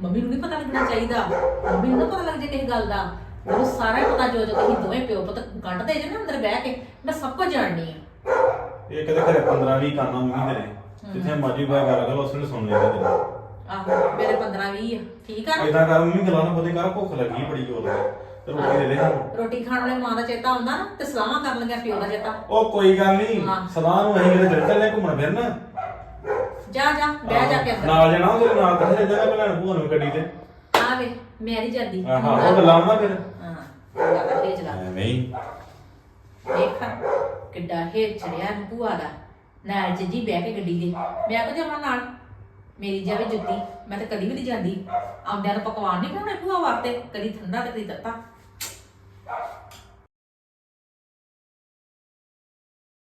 ਮੰਮੀ ਨੂੰ ਨਹੀਂ ਪਤਾ ਲੱਗਣਾ ਚਾਹੀਦਾ। ਮੰਮੀ ਨੂੰ ਨਾ ਪਤਾ ਲੱਗ ਜੇ ਕਿਸੇ ਗੱਲ ਦਾ। ਮੈਨੂੰ ਸਾਰਾ ਹੀ ਪਤਾ ਜੋ ਜੋ ਤੁਸੀਂ ਦੋਵੇਂ ਪਿਓ ਪੁੱਤ ਕੱਢਦੇ ਜੇ ਨਾ ਅੰਦਰ ਬਹਿ ਕੇ ਮੈਂ ਸਭ ਕੁਝ ਜਾਣਨੀ ਆ। ਇਹ ਕਦੇ ਘਰੇ 15 20 ਕਾਨਾ ਮੰਮੀ ਦੇ ਨੇ ਜਿੱਥੇ ਮਰਜ਼ੀ ਬਾਈ ਗੱਲ ਕਰ ਉਸ ਨੇ ਸੁਣ ਲੈਂਦੇ ਤੇਰੇ। ਆਹੋ ਮੇਰੇ 15 20 ਆ। ਠੀਕ ਆ ਨਾ? ਇਦਾਂ ਕਰ ਮੰਮੀ ਗੱਲਾਂ ਨਾ ਬੋਲੇ ਕਰ ਭੁੱਖ ਲੱਗੀ ਬੜੀ ਜ਼ੋਰ ਦੀ ਤੇ ਰੋਟੀ ਦੇ ਦੇ ਸਾਨੂੰ। ਰੋਟੀ ਖਾਣ ਵਾਲੇ ਮਾਂ ਦਾ ਚੇਤਾ ਆਉਂਦਾ ਨਾ ਤੇ ਸਲਾਹਾਂ ਕਰਨ ਲੱਗਿਆ ਪਿਓ ਦਾ ਚੇਤਾ। ਉਹ ਕੋਈ ਗੱਲ ਨਹੀਂ ਹਾਂ। ਸਲਾਹ ਨੂੰ ਅਸੀਂ ਕਿਤੇ ਚੱਲ ਚੱਲੇ ਘੁੰਮਣ ਫਿਰਨ। ਜਾ ਜਾ ਬਹਿ ਜਾ ਕੇ ਅੰਦਰ। ਨਾਲ ਜਾਣਾ ਉਹਦੇ ਨਾਲ ਚੱਲ ਜਾਣਾ ਭੈਣ ਭੂਆ ਨੂੰ ਗੱਡੀ ਤੇ। ਆ ਵੇ ਮੈਂ ਨਹੀਂ ਜਾਂਦੀ। ਆਹ ਉਹ ਗੱਲਾਂ ਨਾ ਫਿਰ ਹਾਂ ਜ਼ਿਆਦਾ ਤੇਜ ਲਾ। ਨਹੀਂ ਦੇਖ ਕਿੱਡਾ ਹੇਠ ਚੜਿਆ ਨੂੰ ਭੂਆ ਦਾ। ਨਾਲ ਜੱਜੀ ਬਹਿ ਕੇ ਗੱਡੀ ਦੇ ਮੈਂ ਕੋ ਜਾਵਾਂ ਨਾਲ। ਮੇਰੀ ਜਾਵੇ ਜੁੱਤੀ ਮੈਂ ਤਾਂ ਕਦੀ ਵੀ ਨਹੀਂ ਜਾਂਦੀ। ਆਉਂਦਿਆਂ ਨੂੰ ਪਕਵਾਨ ਨਹੀਂ ਬਣਾਉਣੇ ਭੂਆ ਵਾਸਤੇ। ਕਦੀ ਠੰਡਾ ਤੇ ਕਦੀ ਤੱਤਾ।